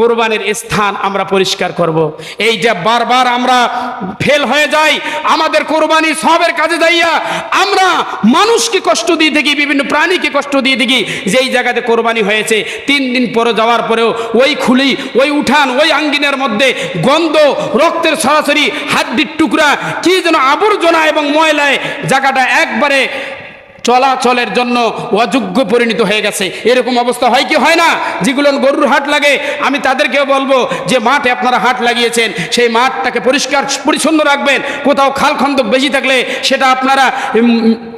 কোরবানির স্থান আমরা পরিষ্কার করব। এই যে বারবার আমরা ফেল হয়ে যাই, আমাদের কোরবানি সবের কাজে যাইয়া আমরা মানুষকে কষ্ট দিয়ে থাকি বিভিন্ন প্রাণীকে কষ্ট দিয়ে থাকি যেই জায়গাতে কোরবানি হয়েছে তিন দিন পরে যাওয়ার পরেও ওই খুলি, ওই উঠান, ওই আঙ্গিনের মধ্যে গন্ধ, রক্তের সরাসরি হাড্ডির টুকরা, কি যেন আবর্জনা এবং ময়লায় জায়গাটা একবারে চলাচলের জন্য অযোগ্য পরিণত হয়ে গেছে। এরকম অবস্থা হয় কি হয় না? যেগুলো গরুর হাট লাগে, আমি তাদেরকেও বলব যে মাঠে আপনারা হাট লাগিয়েছেন, সেই মাঠটাকে পরিষ্কার, পরিচ্ছন্ন রাখবেন। কোথাও খাল খন্দক বেশি থাকলে সেটা আপনারা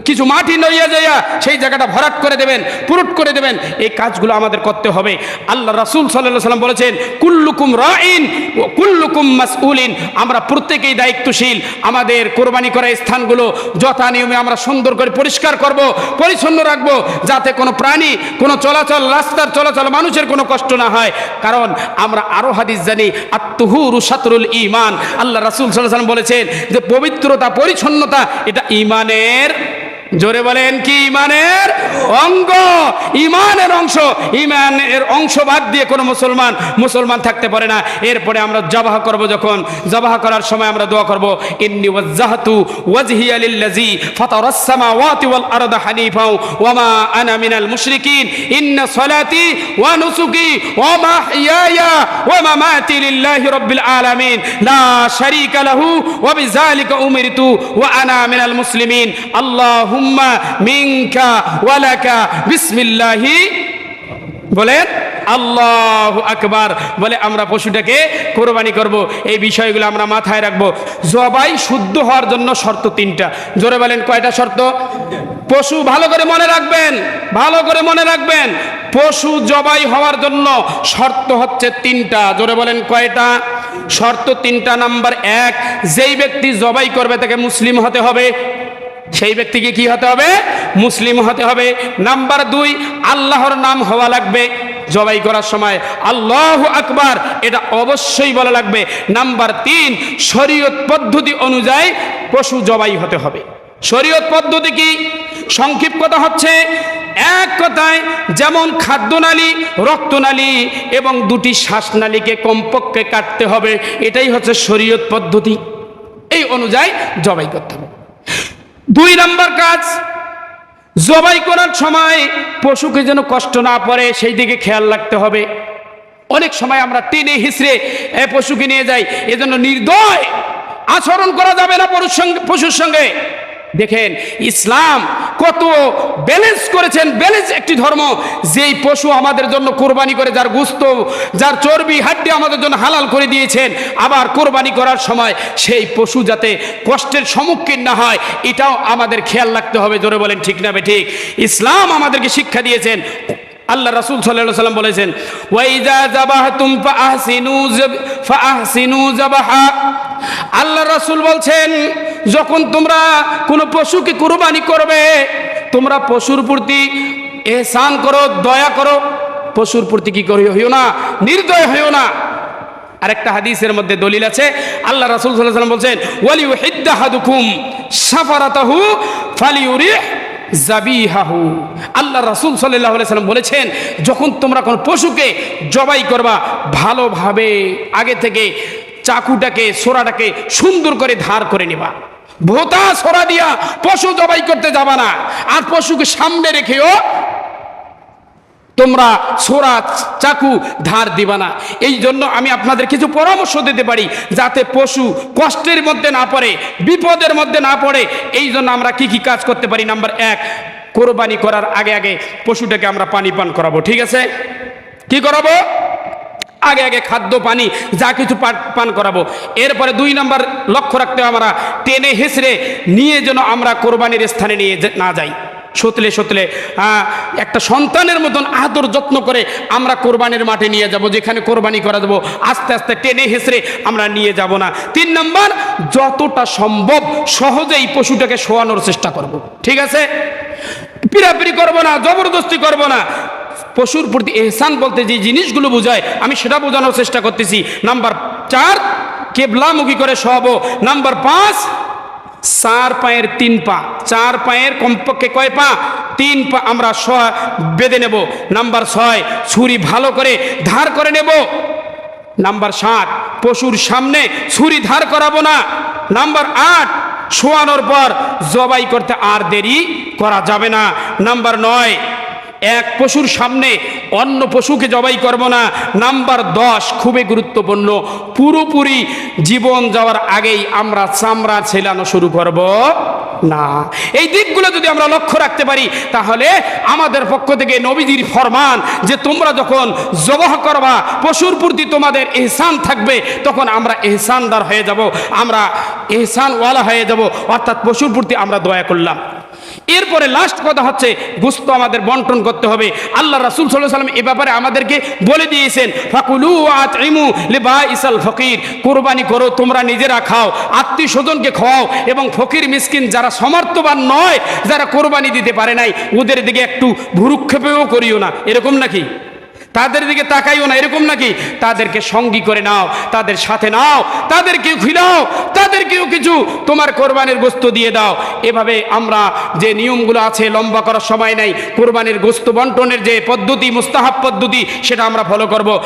কিছু মাটি নইয়া যাইয়া সেই জায়গাটা ভরাট করে দেবেন, পুরুট করে দেবেন, এই কাজগুলো আমাদের করতে হবে। আল্লাহ রাসূল সাল্লাল্লাহু সাল্লাম বলেছেন, কুল্লুকুম রাইন কুল্লুকুম মাসউলিন। আমরা প্রত্যেকেই দায়িত্বশীল, আমাদের কোরবানি করা স্থানগুলো যথা নিয়মে আমরা সুন্দর করে পরিষ্কার করব, পরিচ্ছন্ন রাখব, যাতে কোনো প্রাণী, কোনো চলাচল, রাস্তার চলাচল, মানুষের কোনো কষ্ট না হয়। কারণ আমরা আরও হাদিস জানি আত্মহুরু সাতরুল ইমান আল্লাহ রাসূল আলাইহি সাল্লাম বলেছেন যে, পবিত্রতা, পরিচ্ছন্নতা, এটা ইমানের জোরে বলেন, কি ইমানের অঙ্গ? ইমানের অংশ ইমানের অংশ বাদ দিয়ে কোনো মুসলমান মুসলমান থাকতে পারে না। এরপরে আমরা জবাহ করব যখন, জবাহ করার সময় আমরা দোয়া করব, ইন্নি ওয়াজ্জাহতু ওয়াজহিয়া লিল্লাজি ফাতারাস সামাওয়াতি ওয়াল আরদা হানিফা ওয়া মা আনা মিনাল মুশরিকিন, ইন্না সালাতি ওয়া নুসুকি ওয়া মাহইয়ায়া ওয়া মামাতি লিল্লাহি রাব্বিল আলামিন, লা শারীকা লাহু ওয়া বিযালিকা উমিরতু ওয়া আনা মিনাল মুসলিমিন। আল্লাহুম্মা মিনকা ওয়া লাকা বিসমিল্লাহি। বলেন, আল্লাহ আকবার। বলে, আমরা পশুটাকে কোরবানি করব। এই বিষয়গুলো আমরা মাথায় রাখব। জবাই শুদ্ধ হওয়ার জন্য শর্ত তিনটা। জোরে বলেন, কয়টা শর্ত? পশু ভালো করে মনে রাখবেন, ভালো করে মনে রাখবেন। পশু জবাই হওয়ার জন্য শর্ত হচ্ছে তিনটা। জোরে বলেন, কয়টা? শর্ত তিনটা। নাম্বার এক, যেই ব্যক্তি জবাই করবে তাকে মুসলিম হতে হবে। সেই ব্যক্তিকে কি হতে হবে? মুসলিম হতে হবে। নাম্বার দুই, আল্লাহর নাম হওয়া লাগবে জবাই করার সময়। আল্লাহ আকবার, এটা অবশ্যই বলা লাগবে। নাম্বার তিন, শরীয়ত পদ্ধতি অনুযায়ী পশু জবাই হতে হবে। শরীয়ত পদ্ধতি কি? সংক্ষিপ্ত কথা হচ্ছে, এক কথায় যেমন খাদ্যনালী, রক্তনালী এবং দুটি শ্বাসনালীকে কমপক্ষে কাটতে হবে, এটাই হচ্ছে শরীয়ত পদ্ধতি। এই অনুযায়ী জবাই করতে হবে। দুই নম্বর কাজ, জবাই করার সময় পশুকে যেন কষ্ট না পড়ে, সেই দিকে খেয়াল রাখতে হবে। অনেক সময় আমরা টেনে হিসড়ে এ পশুকে নিয়ে যাই, এজন্য নির্দয় আচরণ করা যাবে না পশুর সঙ্গে পশুর সঙ্গে। দেখেন, ইসলাম কত ব্যালেন্স করেছেন ব্যালেন্স একটি ধর্ম। যেই পশু আমাদের জন্য কোরবানি করে, যার গুস্ত, যার চর্বি, হাড্ডি আমাদের জন্য হালাল করে দিয়েছেন, আবার কোরবানি করার সময় সেই পশু যাতে কষ্টের সম্মুখীন না হয়, এটাও আমাদের খেয়াল রাখতে হবে, জোরে বলেন ঠিক না ঠিক? ইসলাম আমাদেরকে শিক্ষা দিয়েছেন, আল্লাহ রাসূল সাল্লাল্লাহু সাল্লাম বলেছেন ওয়াইজা জাবাহতুম ফাআহসিনু জাব ফাআহসিনু জাবাহা আল্লাহ রাসূল বলছেন, যখন তোমরা কোনো পশুকে কুরবানি করবে, তোমরা পশুর প্রতি এহসান করো, দয়া করো। পশুর প্রতি কি করি হইও না, নির্দয় হইও না। আরেকটা হাদিসের মধ্যে দলিল আছে, আল্লাহ রাসূল সাল্লাম বলছেন ওয়ালি ইউহিদ্দাহাদুকুম সাফারাতাহু ফালিউরিহ জাবিহাহু। আল্লাহ রাসূল আলাইহি সাল্লাম বলেছেন, যখন তোমরা কোন পশুকে জবাই করবা, ভালোভাবে আগে থেকে চাকুটাকে, সোরাটাকে সুন্দর করে ধার করে নেবা। ভোতা, সোরা দিয়া পশু জবাই করতে যাবা না। আর পশুকে সামনে রেখেও তোমরা সোরা, চাকু ধার দিবা না। এই জন্য আমি আপনাদের কিছু পরামর্শ দিতে পারি, যাতে পশু কষ্টের মধ্যে না পড়ে, বিপদের মধ্যে না পড়ে। এই জন্য আমরা কি কি কাজ করতে পারি? নাম্বার এক, কোরবানি করার আগে আগে পশুটাকে আমরা পানি পান করাবো। ঠিক আছে? কি করাবো? আগে আগে খাদ্য, পানি, যা কিছু পান- করাবো। এরপরে দুই নাম্বার লক্ষ্য রাখতে হবে আমরা, টেনে হেসড়ে নিয়ে যেন আমরা কোরবানির স্থানে নিয়ে না যাই। সতলে সতলে একটা সন্তানের মতন আদর যত্ন করে আমরা কোরবানির মাঠে নিয়ে যাব, যেখানে কোরবানি করা দেবো আস্তে আস্তে টেনে হেসড়ে আমরা নিয়ে যাব না। তিন নাম্বার, যতটা সম্ভব সহজেই পশুটাকে শোয়ানোর চেষ্টা করব। ঠিক আছে? পিড়াপিড়ি করব না, জবরদস্তি করব না। পশুর প্রতি এহসান বলতে যে জিনিসগুলো বোঝায়, আমি সেটা বোঝানোর চেষ্টা করতেছি। নাম্বার চার, কেবলামুখী করে শোয়াবো। নাম্বার পাঁচ, চার পায়ের তিন পা। চার পায়ের কমপক্ষে কয় পা? তিন পা আমরা বেঁধে নেব। নাম্বার ছয়, ছুরি ভালো করে ধার করে নেব। নাম্বার সাত, পশুর সামনে ছুরি ধার করাবো না। নাম্বার আট, শোয়ানোর পর জবাই করতে আর দেরি করা যাবে না। নাম্বার নয় এক পশুর সামনে অন্য পশুকে জবাই করব না। নাম্বার দশ, খুবই গুরুত্বপূর্ণ, পুরোপুরি জীবন যাওয়ার আগেই আমরা চামড়া ছেলানো শুরু করব না। এই দিকগুলো যদি আমরা লক্ষ্য রাখতে পারি, তাহলে আমাদের পক্ষ থেকে নবীজির ফরমান যে তোমরা যখন জবাহ করবা, পশুর প্রতি তোমাদের এহসান থাকবে, তখন আমরা এহসানদার হয়ে যাব, আমরা এহসানওয়ালা হয়ে যাব, অর্থাৎ পশুর প্রতি আমরা দয়া করলাম। এরপরে লাস্ট কথা হচ্ছে গুস্ত আমাদের বন্টন করতে হবে। আল্লাহ রাসুল সাল্লাম এ ব্যাপারে আমাদেরকে বলে দিয়েছেন, ফাকুলু আত ইমু লিবা ইসাল ফকির। কোরবানি করো, তোমরা নিজেরা খাও আত্মীয় স্বজনকে খাওয়াও এবং ফকির, মিসকিন যারা সমর্থবান নয়, যারা কোরবানি দিতে পারে নাই, ওদের দিকে একটু ভুরুক্ষেপেও করিও না। এরকম নাকি? তাদের দিকে তাকাইও না, এরকম নাকি? তাদেরকে সঙ্গী করে নাও, তাদের সাথে নাও, তাদেরকেও খিলাও, তাদেরকেও কিছু তোমার কোরবানের গোস্ত দিয়ে দাও। এভাবে আমরা যে নিয়মগুলো আছে লম্বা করার সময় নাই, কোরবানির গোস্ত বন্টনের যে পদ্ধতি, মুস্তাহাব পদ্ধতি, সেটা আমরা ফলো করব।